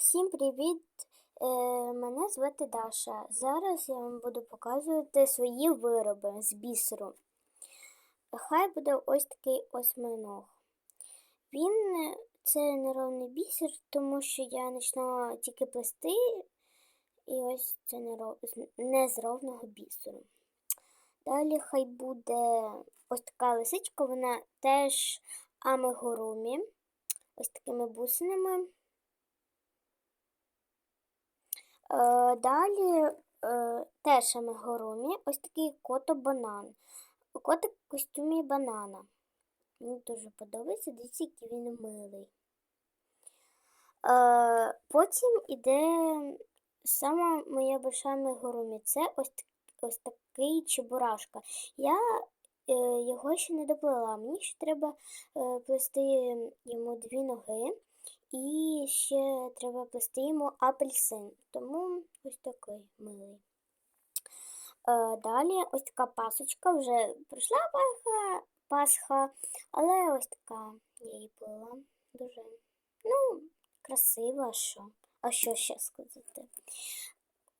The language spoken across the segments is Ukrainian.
Всім привіт! Е, Мене звати Даша. Зараз я вам буду показувати свої вироби з бісеру. Хай буде ось такий осьминог. Він е, це неровний бісер, тому що я почала тільки плести, і ось це не з ровного бісеру. Далі хай буде ось така лисичка, вона теж амигурумі, ось такими бусинами. Е, Далі е, теж амигурумі, ось такий кото-банан. Котик в костюмі банана. Мені дуже подобається, дивіться, який він милий. Е, Потім іде сама моя больша амигурумі. Це ось, ось такий чебурашка. Я е, його ще не доплела. Мені ще треба е, плести йому дві ноги. І ще треба плести йому апельсин, тому ось такий милий. Е, далі ось така пасочка, вже пройшла Пасха, Пасха, але ось така я її плела. Дуже ну, красива, що? А що ще сказати?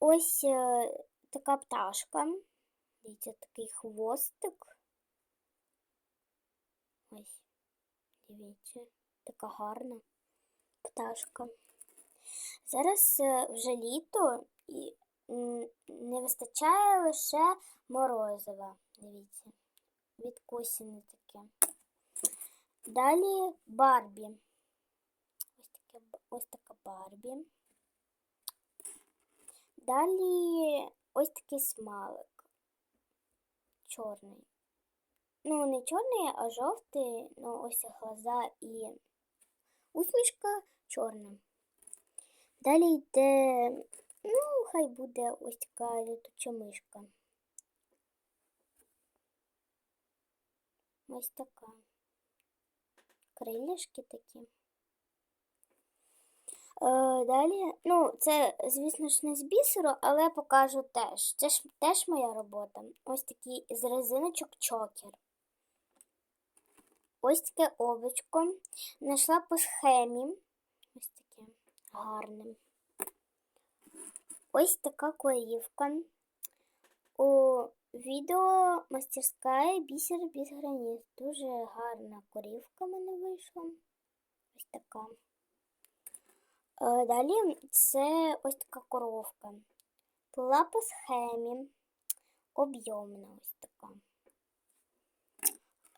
Ось е, така пташка. Дивіться, такий хвостик. Ось, дивіться, така гарна пташка. Зараз е, вже літо і не вистачає лише морозива. Дивіться, відкусіне таке. Далі Барбі. Ось, таке, ось така Барбі. Далі ось такий смалик. Чорний. Ну, не чорний, а жовтий. Ну, ось глаза і усмішка чорна. Далі йде, ну, хай буде ось така літуча мишка. Ось така. Крилішки такі. Е, далі, ну, це, звісно ж, не з бісеру, але покажу теж. Це ж теж моя робота. Ось такий з резиночок чокер. Ось таке облачко. Знайшла по схемі. Ось таке гарне. Ось така корівка. У відео мастерська бісер без границ. Дуже гарна корівка в мене вийшла. Ось така. Е, Далі це ось така коровка. Плила по схемі. Об'ємна ось така.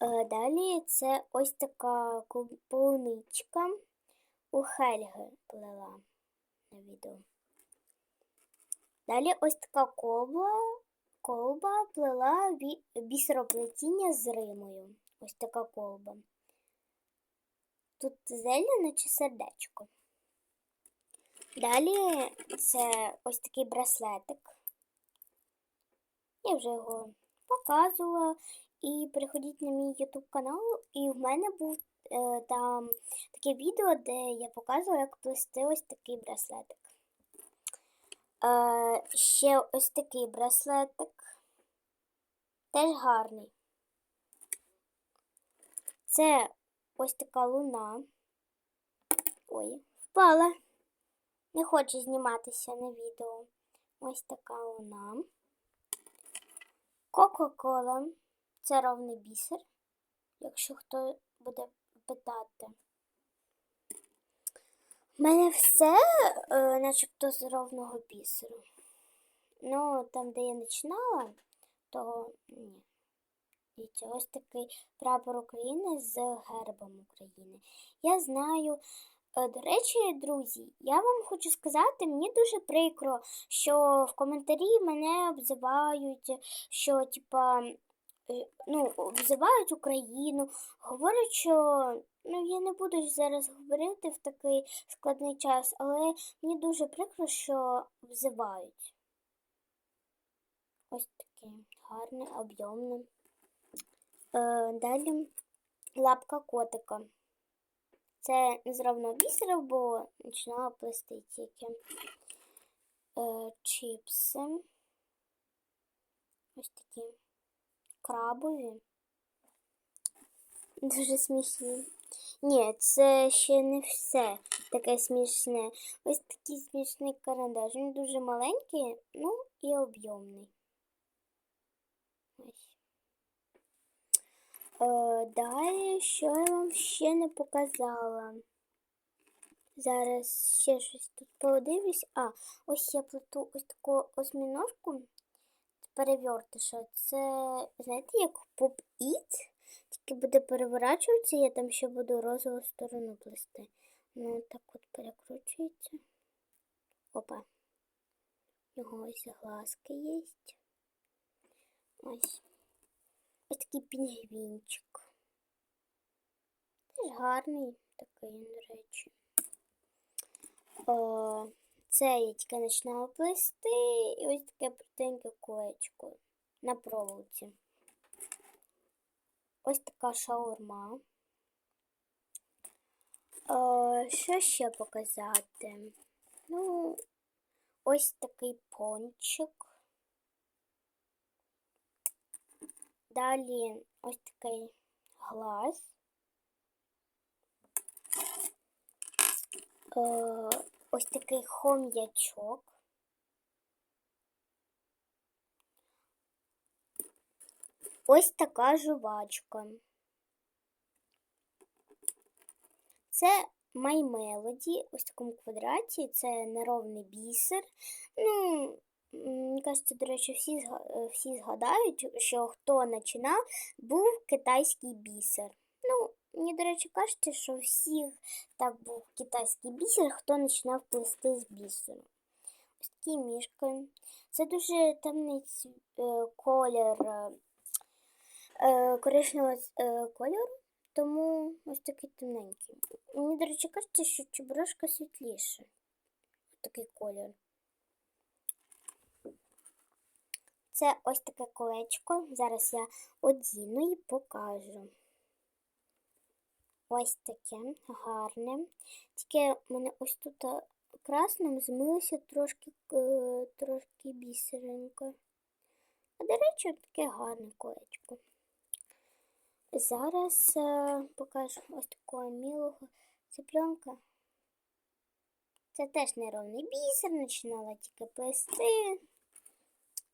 Е, Далі це ось така полуничка у Хельги плела на відео. Далі ось така колба, колба плела бісероплетіння з Римою. Ось така колба. Тут зелля, наче сердечко. Далі це ось такий браслетик. Я вже його показувала. І переходіть на мій YouTube канал, і в мене був е, там таке відео, де я показувала, як плести ось такий браслетик. Е, ще ось такий браслетик. Теж гарний. Це ось така луна. Ой, впала. Не хоче зніматися на відео. Ось така луна. Кока-кола. Це ровний бісер, якщо хто буде питати. У мене все е, начебто з ровного бісеру. Ну, там, де я починала, то ні. Дивіться, ось такий прапор України з гербом України. Я знаю. Е, До речі, друзі, я вам хочу сказати, мені дуже прикро, що в коментарі мене обзивають, що типа ну, обзивають Україну, говорять, що ну я не буду зараз говорити в такий складний час, але мені дуже прикро, що обзивають. Ось таке гарне, об'ємне. Е, далі лапка котика. Це не зровно бісера, бо починала плести тільки е, чіпси. Ось такі крабові. Дуже смішні. Ні, це ще не все таке смішне. Ось такий смішний карандаш. Він дуже маленький, ну і об'ємний. Ось. Е, далі, що я вам ще не показала. Зараз ще щось тут подивлюсь. А, ось я плету ось таку осьміножку перевертиша. Це, знаєте, як поп-іт, тільки буде переворачуватися, я там ще буду розову сторону плести. Ну, так от перекручується. Опа. Його ось глазки є. Ось. Ось такий пінгвінчик. Теж гарний такий, до речі. О, це я тільки плести і ось таке простеньке колечко на проволоці. Ось така шаурма. О, що ще показати? Ну, ось такий пончик. Далі ось такий глаз. Е, ось такий хом'ячок. Ось така жувачка. Це My Melody, ось такому квадраті, це неровний бісер. Ну, мені кажеться, до речі, всі всі згадають, що хто починав, був китайський бісер. Мені, до речі, кажеться, що всіх так був китайський бісер, хто починав плести з бісеру. Ось такі мішки. Це дуже темний е, колір е, коричневого е, кольору, тому ось такий темненький. Мені, до речі, кажеться, що чебурашка світліше. Такий колір. Це ось таке колечко. Зараз я одіну і покажу. Ось таке гарне. Тільки в мене ось тут красним змилося трошки е, трошки бісеринка. А, до речі, таке гарне колечко. Зараз е, покажу ось такого мілого цыпленка. Це теж неровний бісер, починала тільки плести.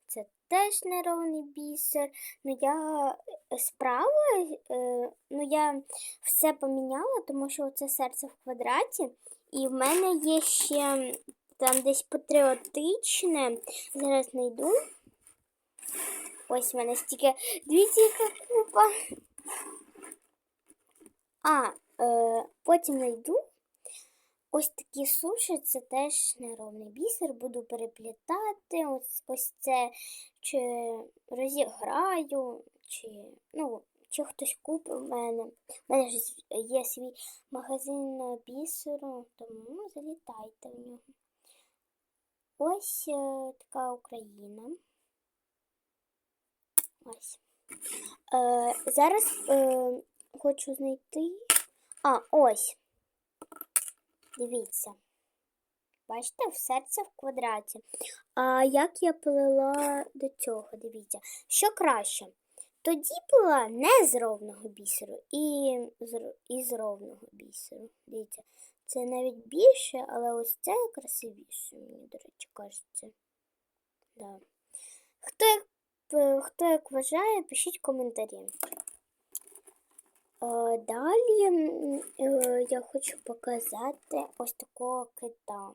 Це теж неровний бісер. Ну я е, справилась, е, ну я все поміняла, тому що це серце в квадраті. І в мене є ще там десь патріотичне. Зараз знайду. Ось в мене стільки дивіться, яка купа. А, е, потім знайду. Ось такі суші, це теж неровний бісер, буду переплітати. Ось ось це чи розіграю, чи ну, чи хтось купить у мене. У мене ж є свій магазин бісеру, тому залітайте в нього. Ось е, така Україна. Ось. Е, Зараз е, хочу знайти. А, ось. Дивіться. Бачите, в серце в квадраті. А як я плела до цього, дивіться, що краще? Тоді плела не з ровного бісеру і з, і з ровного бісеру. Дивіться, це навіть більше, але ось це красивіше, мені, до речі, кажеться. Да. Хто як, хто як вважає, пишіть коментарі. Далі е, я хочу показати ось такого кита.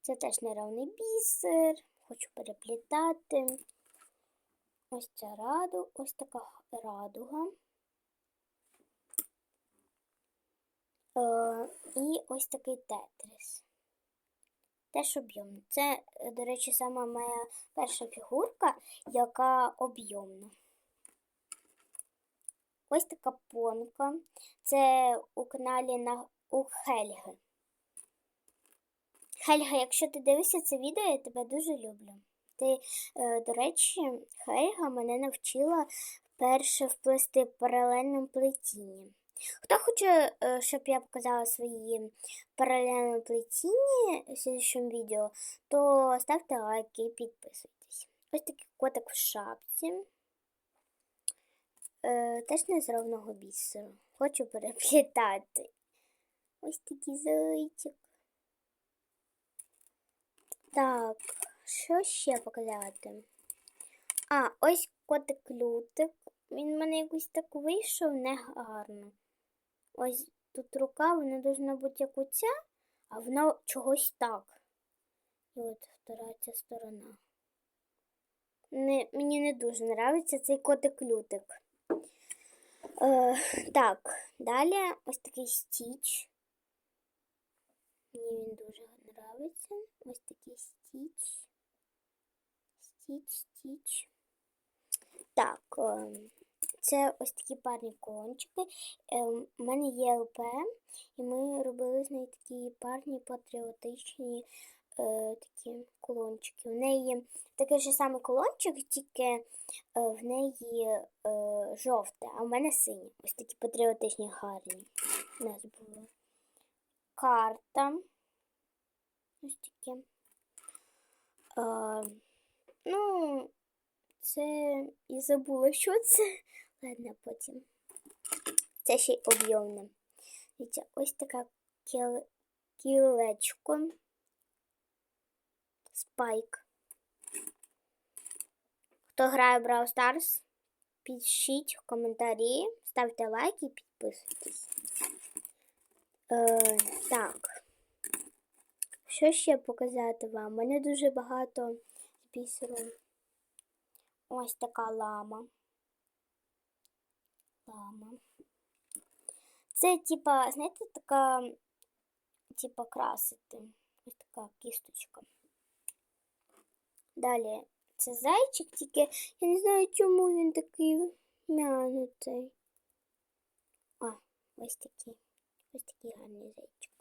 Це теж неравний бісер, хочу переплітати. Ось ця раду, ось така радуга. Е, і ось такий тетрис. Теж об'ємний. Це, до речі, сама моя перша фігурка, яка об'ємна. Ось така понка. Це у каналі на у Хельги. Хельга, якщо ти дивишся це відео, я тебе дуже люблю. Ти, е, до речі, Хельга мене навчила перше вплести паралельним плетінням. Хто хоче, е, щоб я показала свої паралельні плетіння в слідчому відео, то ставте лайки і підписуйтесь. Ось такий котик в шапці. Е, теж не з ровного бісеру. Хочу переплітати. Ось такий зайчик. Так, що ще показати? А, ось котик лютик. Він в мене якось так вийшов негарно. Ось тут рука, вона должна бути як оця, а вона чогось так. І от втора ця сторона. Не, мені не дуже подобається цей котик-лютик. Е, так, далі ось такий стіч. Мені він дуже подобається. Ось такий стіч. Стіч, стіч. Так, е, це ось такі парні колончики. У мене є ЛП, і ми робили з нею такі парні патріотичні е, такі колончики. В неї такий же самий колончик, тільки е, в неї е, жовте, а в мене сині. Ось такі патріотичні гарні. У нас були. Карта. Ось такі. Е, ну, це і забула, що це. Ладно, потім. Це ще й об'ємне. Ось така кіл... кілечко. Спайк. Хто грає в Brawl Stars, пишіть в коментарі, ставте лайки і підписуйтесь. Е, так. Що ще показати вам? У мене дуже багато бісеру. Ось така лама. Лама. Це, типа, знаєте, така, типа, красити. Ось така кісточка. Далі це зайчик, тільки я не знаю, чому він такий м'янутий. А, ось такий. Ось такий гарний зайчик.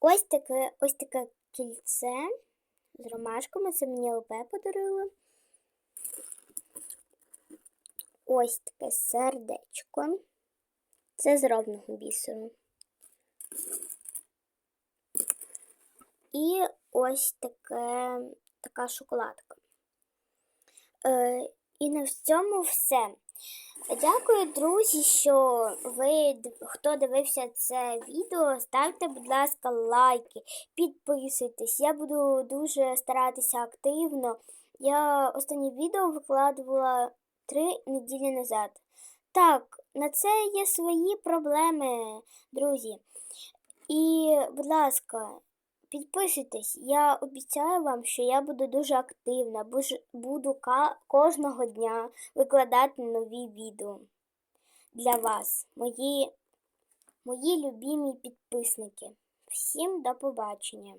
Ось таке, ось таке кільце з ромашками. Це мені ЛП подарили. Ось таке сердечко. Це з ровного бісеру. І ось таке, така шоколадка. Е, і на цьому все. Дякую, друзі, що ви, хто дивився це відео, ставте, будь ласка, лайки, підписуйтесь. Я буду дуже старатися активно. Я останнє відео викладувала три неділі назад. Так, на це є свої проблеми, друзі. І, будь ласка, підписуйтесь, я обіцяю вам, що я буду дуже активна, буду кожного дня викладати нові відео для вас, мої, мої любімі підписники. Всім до побачення!